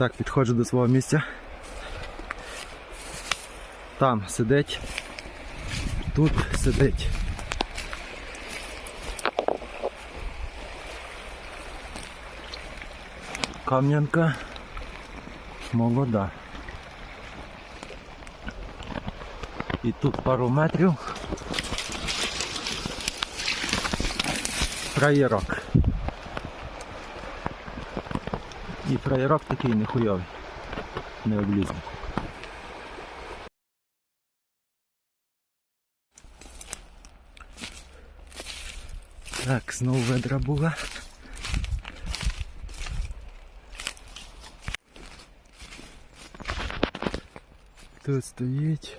Так, підходжу до свого місця. Там сидить. Тут сидить. Кам'янка молода. І тут пару метрів. Фраєрок. І фраєрок такий нехуйовий. Не облізний. Так, знову ведра була. Тут стоїть.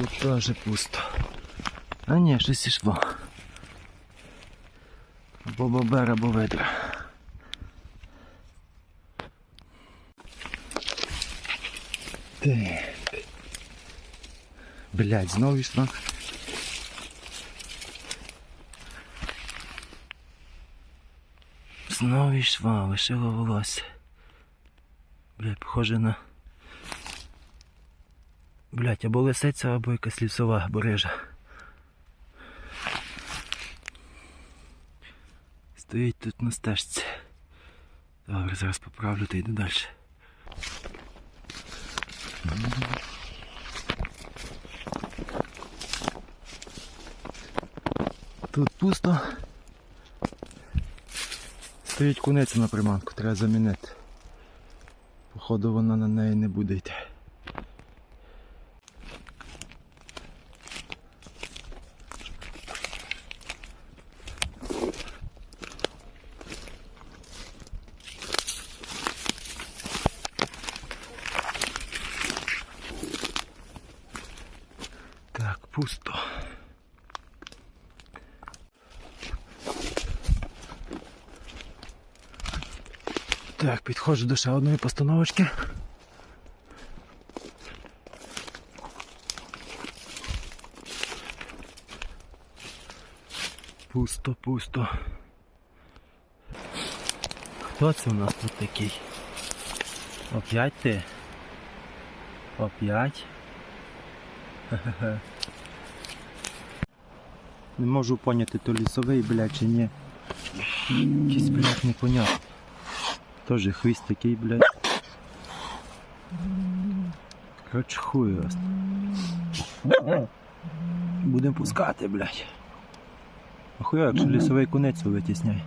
Тут теж пусто. А ні, щось ішло. Або бобер, або ведра. Так. Блять, знову йшла. Знову йшла, лишила волосся. Блять, похоже на. Блять, або лисиця, або якась лісова бережа. Стоїть тут на стежці. Добре, зараз поправлю та йду далі. Тут пусто. Стоїть куниця на приманку, треба замінити. Походу вона на неї не буде йти. Так, пусто. Так, підходжу до ще одної постановочки. Пусто, пусто. Хто це у нас тут такий? Оп'ять ти? Оп'ять? Хе-хе-хе. Не можу поняти, то лісовий, блядь, чи ні. Якийсь, блядь, непонятний. Тоже хвіст такий, блядь. Коротше, хуй вас. Будемо пускати, блядь. Ахуя, якщо лісовий конець витісняє.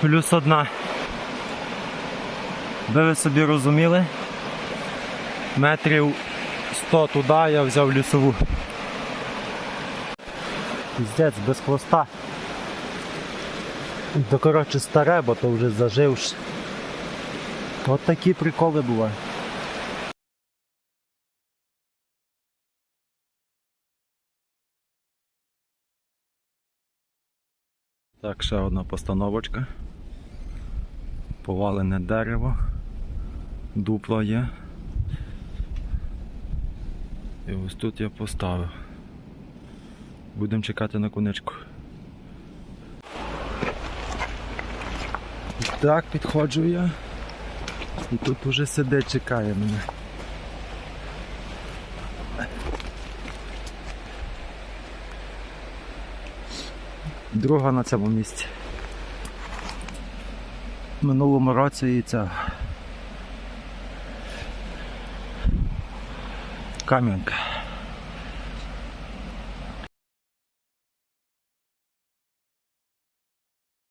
Плюс одна. Ви ви собі розуміли? Метрів 100 туди я взяв лісову. Піздець, без хвоста. То коротше старе, бо то вже заживш. От такі приколи бувають. Так, ще одна постановочка. Повалене дерево. Дупло є. І ось тут я поставив. Будемо чекати на конечку. Так, підходжу я. І тут уже сидить, чекає мене. Друга на цьому місці. Минулому році і ця кам'янка.